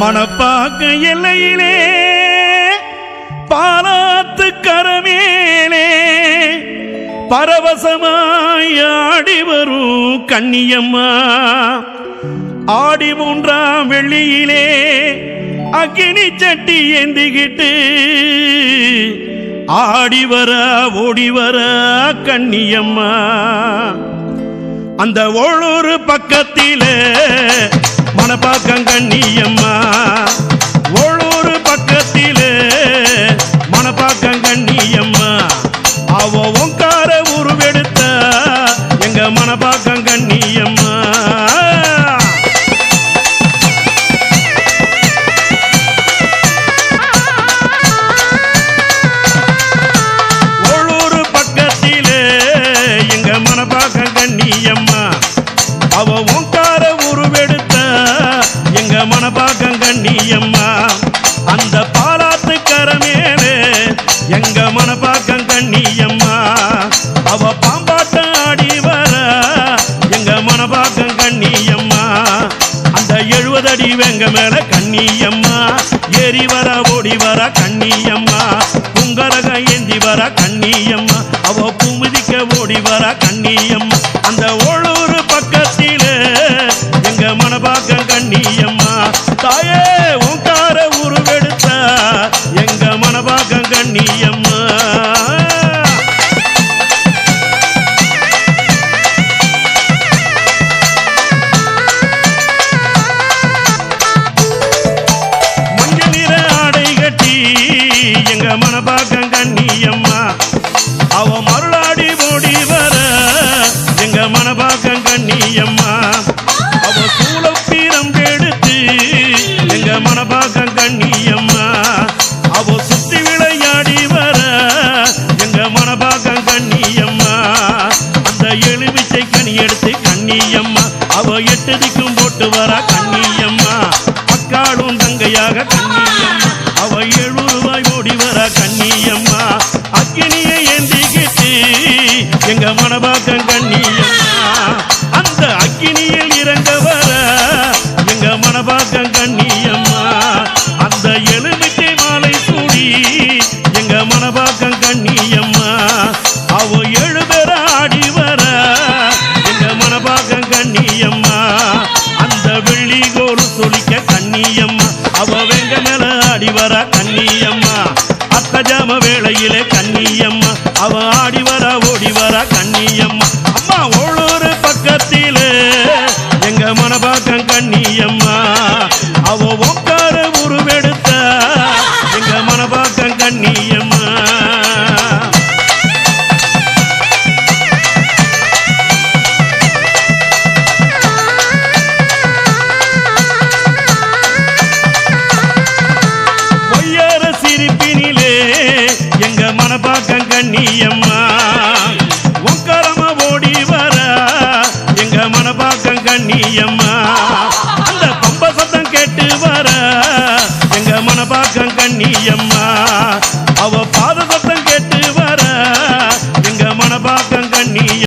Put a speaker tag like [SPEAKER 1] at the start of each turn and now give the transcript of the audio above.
[SPEAKER 1] மணப்பாக்க எல்லையிலே பாலாத்து கரமேலே பரவசமாய் ஆடி வரும் கண்ணியம்மா. ஆடி மூன்றாம் வெள்ளியிலே அக்கினி சட்டி ஏந்திக்கிட்டு ஆடி வர ஓடி வர கன்னியம்மா அந்த ஓளூர் பக்கத்திலே மணப்பாக்கம் கண்ணியம்மா. எங்க கண்ணியம்மா அந்த பாலாத்து கரமேலே எங்க மணப்பாக்கம் கண்ணியம்மா அவ பாம்பாட்டம் ஆடி வர எங்க மணப்பாக்கம் கண்ணியம்மா அந்த எழுபது அடி வெங்க மேல கண்ணியம்மா. ஏறி வர ஓடி வர கண்ணியம்மா. குங்கரக ஏந்தி வர கண்ணியம்மா. அவ பூமிதிக்க ஓடி வர கண்ணியம்மா. கண்ணியம்மா மஞ்ச நிற ஆடை கட்டி எங்க மனப்பாக்கம் கண்ணியம்மா. அவ மறு அந்த கனி எடுத்து கண்ணியம்மா. அவ எட்டு திக்கும் போட்டு வர கண்ணியம்மா. அக்காளும் தங்கையாக கண்ணியம்மா. அவ எழுபது ரூபாய் ஓடி வர கண்ணியம்மா. அக்கினியை ஏந்திக்கிட்டு எங்க மனபா சொலிக்க கண்ணியம்மா. அவ வெங்க மேல ஆடி வர கண்ணியம்மா. அத்தஜாம வேளையிலே கண்ணியம்மா. அவ ஆடி வர ஓடி வர கண்ணியம்மா. அம்மா ஓளூர் பக்கத்திலே எங்க மனபாக்கம் கண்ணியம்மா. மணப்பாக்கம் கண்ணியம்மா. உக்கரமா ஓடி வர எங்க மணப்பாக்கம் கண்ணியம்மா. அந்த பம்ப சத்தம் கேட்டு வர எங்க மணப்பாக்கம் கண்ணியம்மா.